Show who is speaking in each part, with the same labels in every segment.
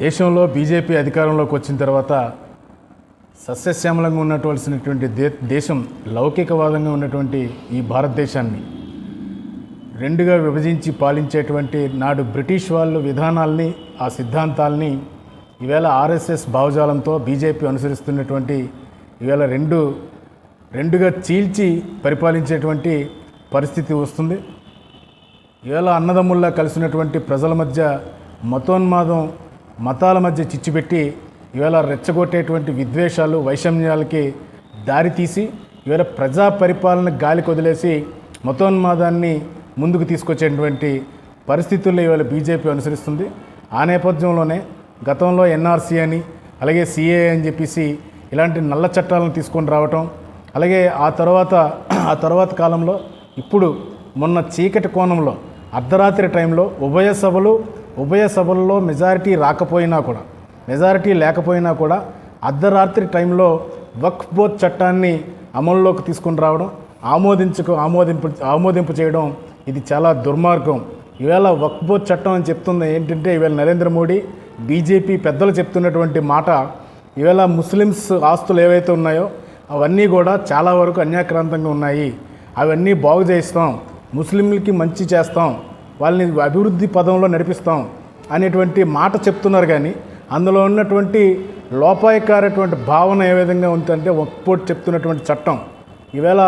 Speaker 1: దేశంలో బీజేపీ అధికారంలోకి వచ్చిన తర్వాత సస్యశ్యామలంగా ఉన్నటువంటి దే దేశం లౌకికవాదంగా ఉన్నటువంటి ఈ భారతదేశాన్ని రెండుగా విభజించి పాలించేటువంటి నాడు బ్రిటిష్ వాళ్ళు విధానాల్ని ఆ సిద్ధాంతాల్ని ఈవేళ ఆర్ఎస్ఎస్ భావజాలంతో బీజేపీ అనుసరిస్తున్నటువంటి ఈవేళ రెండు రెండుగా చీల్చి పరిపాలించేటువంటి పరిస్థితి వస్తుంది. ఈవేళ అన్నదమ్ముల్లా కలిసినటువంటి ప్రజల మధ్య మతోన్మాదం మతాల మధ్య చిచ్చుపెట్టి ఇవాళ రెచ్చగొట్టేటువంటి విద్వేషాలు వైషమ్యాలకి దారితీసి ఇవాళ ప్రజా పరిపాలన గాలి కొదిలేసి మతోన్మాదాన్ని ముందుకు తీసుకొచ్చేటువంటి పరిస్థితుల్లో ఇవాళ బీజేపీ అనుసరిస్తుంది. ఆ నేపథ్యంలోనే గతంలో ఎన్ఆర్సీ అని అలాగే సిఏ అని చెప్పేసి ఇలాంటి నల్ల చట్టాలను తీసుకొని రావటం అలాగే ఆ తర్వాత ఆ తర్వాత కాలంలో ఇప్పుడు మొన్న చీకటి కోణంలో అర్ధరాత్రి టైంలో ఉభయ సభలు ఉభయ సభల్లో మెజారిటీ రాకపోయినా కూడా మెజారిటీ లేకపోయినా కూడా అర్ధరాత్రి టైంలో వక్ఫ్ బోత్ చట్టాన్ని అమల్లోకి తీసుకొని రావడం ఆమోదించుకు ఆమోదింపు ఆమోదింపు చేయడం ఇది చాలా దుర్మార్గం. ఈవేళ వక్ఫ్ బోత్ చట్టం అని చెప్తుంది ఏంటంటే ఈవేళ నరేంద్ర మోడీ బీజేపీ పెద్దలు చెప్తున్నటువంటి మాట ఈవేళ ముస్లిమ్స్ ఆస్తులు ఏవైతే ఉన్నాయో అవన్నీ కూడా చాలా వరకు అన్యాక్రాంతంగా ఉన్నాయి. అవన్నీ బాగు చేస్తాం ముస్లింలకి మంచి చేస్తాం వాళ్ళని అభివృద్ధి పదంలో నడిపిస్తాం. అనేటువంటి మాట చెప్తున్నారు కానీ అందులో ఉన్నటువంటి లోపాయకారటువంటి భావన ఏ విధంగా ఉందంటే ఒక్కోటి చెప్తున్నటువంటి చట్టం. ఈవేళ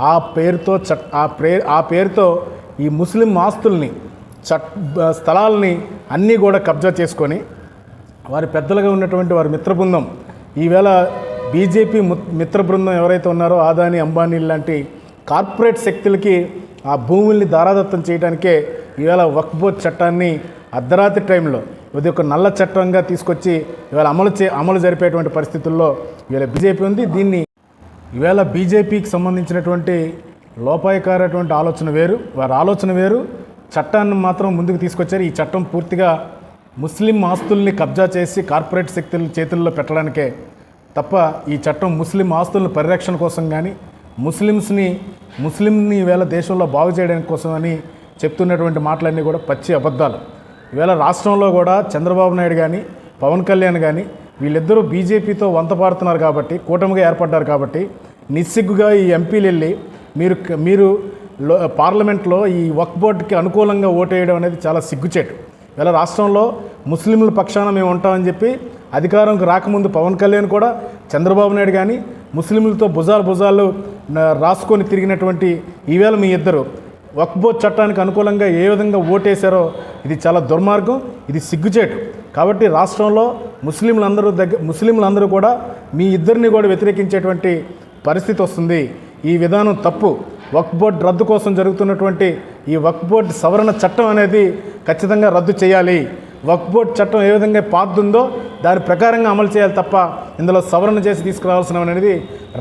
Speaker 1: ఆ పేరుతో చట్ ఆ పే ఆ పేరుతో ఈ ముస్లిం ఆస్తుల్ని చట్ స్థలాల్ని అన్నీ కూడా కబ్జా చేసుకొని వారి పెద్దలుగా ఉన్నటువంటి వారి మిత్ర బృందం ఈవేళ బీజేపీ మిత్ర బృందం ఎవరైతే ఉన్నారో ఆదాని అంబానీ లాంటి కార్పొరేట్ శక్తులకి ఆ భూముల్ని దారాదత్తం చేయడానికే ఈవేళ వక్బోత్ చట్టాన్ని అర్ధరాత్రి టైంలో ఇది ఒక నల్ల చట్టంగా తీసుకొచ్చి ఇవాళ అమలు చే అమలు జరిపేటువంటి పరిస్థితుల్లో ఇవాళ బీజేపీ ఉంది. దీన్ని ఇవాళ బీజేపీకి సంబంధించినటువంటి లోపాయకారటువంటి ఆలోచన వేరు వారి ఆలోచన వేరు. చట్టాన్ని మాత్రం ముందుకు తీసుకొచ్చారు. ఈ చట్టం పూర్తిగా ముస్లిం ఆస్తుల్ని కబ్జా చేసి కార్పొరేట్ శక్తుల చేతుల్లో పెట్టడానికే తప్ప ఈ చట్టం ముస్లిం ఆస్తులను పరిరక్షణ కోసం కానీ ముస్లిమ్స్ని ముస్లింని ఈవేళ దేశంలో బాగు చేయడానికి కోసం అని చెప్తున్నటువంటి మాటలన్నీ కూడా పచ్చి అబద్ధాలు. ఈవేళ రాష్ట్రంలో కూడా చంద్రబాబు నాయుడు కానీ పవన్ కళ్యాణ్ కానీ వీళ్ళిద్దరూ బీజేపీతో వంతపాడుతున్నారు కాబట్టి కూటమిగా ఏర్పడ్డారు కాబట్టి నిస్సిగ్గుగా ఈ ఎంపీలు వెళ్ళి మీరు మీరు లో పార్లమెంట్లో ఈ వక్ బోర్డుకి అనుకూలంగా ఓటేయడం అనేది చాలా సిగ్గుచేటు. ఇలా రాష్ట్రంలో ముస్లింల పక్షాన మేము ఉంటామని చెప్పి అధికారంకి రాకముందు పవన్ కళ్యాణ్ కూడా చంద్రబాబు నాయుడు కానీ ముస్లింలతో భుజాలు భుజాలు రాసుకొని తిరిగినటువంటి ఈవేళ మీ ఇద్దరు వక్బోర్డ్ చట్టానికి అనుకూలంగా ఏ విధంగా ఓటేశారో ఇది చాలా దుర్మార్గం ఇది సిగ్గుచేటు. కాబట్టి రాష్ట్రంలో ముస్లింలందరూ దగ్గర ముస్లింలందరూ కూడా మీ ఇద్దరిని కూడా వ్యతిరేకించేటువంటి పరిస్థితి వస్తుంది. ఈ విధానం తప్పు. వక్ఫోర్డ్ రద్దు కోసం జరుగుతున్నటువంటి ఈ వక్ఫోర్డ్ సవరణ చట్టం అనేది ఖచ్చితంగా రద్దు చేయాలి. వక్ఫోర్డ్ చట్టం ఏ విధంగా పాద్దుందో దాని ప్రకారంగా అమలు చేయాలి తప్ప ఇందులో సవరణ చేసి తీసుకురావాల్సిన అనేది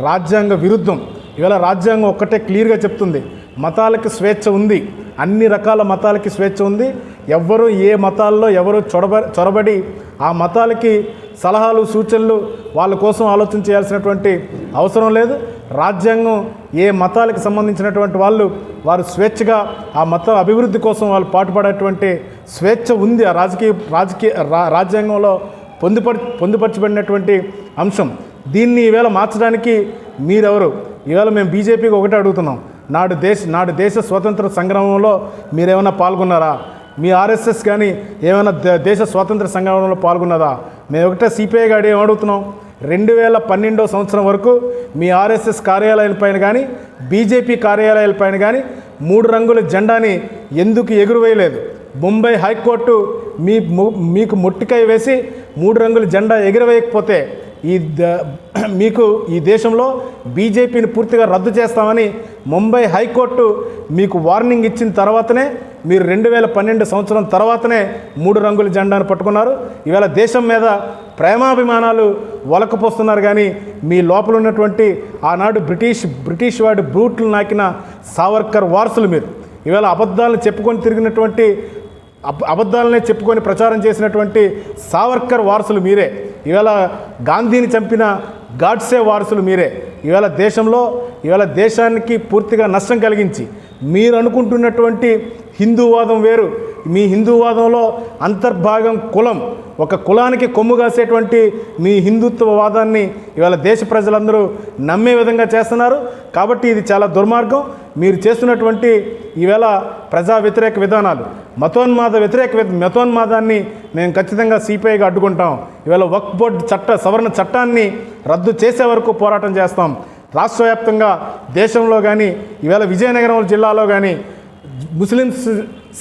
Speaker 1: రాజ్యాంగ విరుద్ధం. ఇవాళ రాజ్యాంగం ఒక్కటే క్లియర్గా చెప్తుంది. మతాలకి స్వేచ్ఛ ఉంది. అన్ని రకాల మతాలకి స్వేచ్ఛ ఉంది. ఎవ్వరూ ఏ మతాల్లో ఎవరు చొరబ చొరబడి ఆ మతాలకి సలహాలు సూచనలు వాళ్ళ కోసం ఆలోచన చేయాల్సినటువంటి అవసరం లేదు. రాజ్యాంగం ఏ మతాలకు సంబంధించినటువంటి వాళ్ళు వారు స్వేచ్ఛగా ఆ మత అభివృద్ధి కోసం వాళ్ళు పాటుపడేటువంటి స్వేచ్ఛ ఉంది. ఆ రాజకీయ రాజకీయ రా- రాజ్యాంగంలో పొందుపరి పొందుపరచబడినటువంటి అంశం. దీన్ని ఈవేళ మార్చడానికి మీరెవరు? ఈవేళ మేము బీజేపీకి ఒకటే అడుగుతున్నాం. నాడు దేశ నాడు దేశ స్వాతంత్ర సంగ్రామంలో మీరేమైనా పాల్గొన్నారా? మీ ఆర్ఎస్ఎస్ కానీ ఏమైనా దేశ స్వాతంత్ర సంగ్రామంలో పాల్గొన్నదా? మేము ఒకటే సిపిఐ గారు ఏం అడుగుతున్నాం? రెండు వేల పన్నెండో సంవత్సరం వరకు మీ ఆర్ఎస్ఎస్ కార్యాలయాలపైన కానీ బీజేపీ కార్యాలయాలపైన కానీ మూడు రంగుల జెండాని ఎందుకు ఎగురవేయలేదు? ముంబై హైకోర్టు మీ మీకు మొట్టికాయ వేసి మూడు రంగుల జెండా ఎగురవేయకపోతే ఈ ద- మీకు ఈ దేశంలో బీజేపీని పూర్తిగా రద్దు చేస్తామని ముంబై హైకోర్టు మీకు వార్నింగ్ ఇచ్చిన తర్వాతనే మీరు రెండు వేల పన్నెండు సంవత్సరం తర్వాతనే మూడు రంగుల జెండాను పట్టుకున్నారు. ఇవాళ దేశం మీద ప్రేమాభిమానాలు వలకపోస్తున్నారు కానీ మీ లోపల ఉన్నటువంటి ఆనాడు బ్రిటిష్ బ్రిటిష్ వాడి బ్రూట్లు నాకిన సావర్కర్ వారసులు మీరు. ఇవాళ అబద్ధాలను చెప్పుకొని తిరిగినటువంటి అబద్ధాలనే చెప్పుకొని ప్రచారం చేసినటువంటి సావర్కర్ వారసులు మీరే. ఇవాళ గాంధీని చంపిన గాడ్సే వారసులు మీరే. ఇవాళ దేశంలో ఇవాళ దేశానికి పూర్తిగా నష్టం కలిగించి మీరు అనుకుంటున్నటువంటి హిందూవాదం వేరు. మీ హిందూవాదంలో అంతర్భాగం కులం ఒక కులానికి కొమ్ము కాసేటువంటి మీ హిందుత్వవాదాన్ని ఇవాళ దేశ ప్రజలందరూ నమ్మే విధంగా చేస్తున్నారు. కాబట్టి ఇది చాలా దుర్మార్గం. మీరు చేస్తున్నటువంటి ఈవేళ ప్రజా వ్యతిరేక విధానాలు మతోన్మాద వ్యతిరేక మతోన్మాదాన్ని మేము ఖచ్చితంగా సిపిఐగా అడ్డుకుంటాం. ఇవాళ వక్ఫ్ బోర్డు చట్ట సవరణ చట్టాన్ని రద్దు చేసే వరకు పోరాటం చేస్తాం. రాష్ట్ర వ్యాప్తంగా దేశంలో కానీ ఈవేళ విజయనగరం జిల్లాలో కానీ ముస్లిమ్స్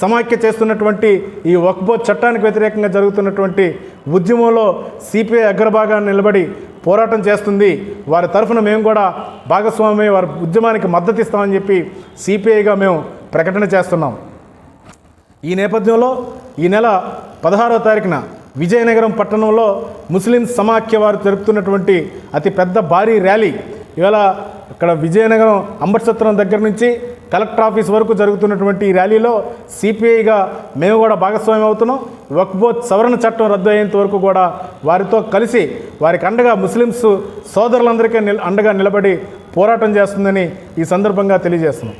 Speaker 1: సమాఖ్య చేస్తున్నటువంటి ఈ వక్ఫ్ చట్టానికి వ్యతిరేకంగా జరుగుతున్నటువంటి ఉద్యమంలో సిపిఐ అగ్రభాగాన్ని నిలబడి పోరాటం చేస్తుంది. వారి తరఫున మేము కూడా భాగస్వామి వారి ఉద్యమానికి మద్దతు ఇస్తామని చెప్పి సిపిఐగా మేము ప్రకటన చేస్తున్నాం. ఈ నేపథ్యంలో ఈ నెల పదహారవ తారీఖున విజయనగరం పట్టణంలో ముస్లిం సమాఖ్య వారు జరుపుతున్నటువంటి అతి పెద్ద భారీ ర్యాలీ. ఇవాళ ఇక్కడ విజయనగరం అంబర్సత్రం దగ్గర నుంచి కలెక్టర్ ఆఫీస్ వరకు జరుగుతున్నటువంటి ఈ ర్యాలీలో సిపిఐగా మేము కూడా భాగస్వామ్యం అవుతున్నాం. వక్బోత్ సవరణ చట్టం రద్దు అయ్యేంత వరకు కూడా వారితో కలిసి వారికి అండగా ముస్లిమ్స్ సోదరులందరికీ అండగా నిలబడి పోరాటం చేస్తుందని ఈ సందర్భంగా తెలియజేస్తున్నాం.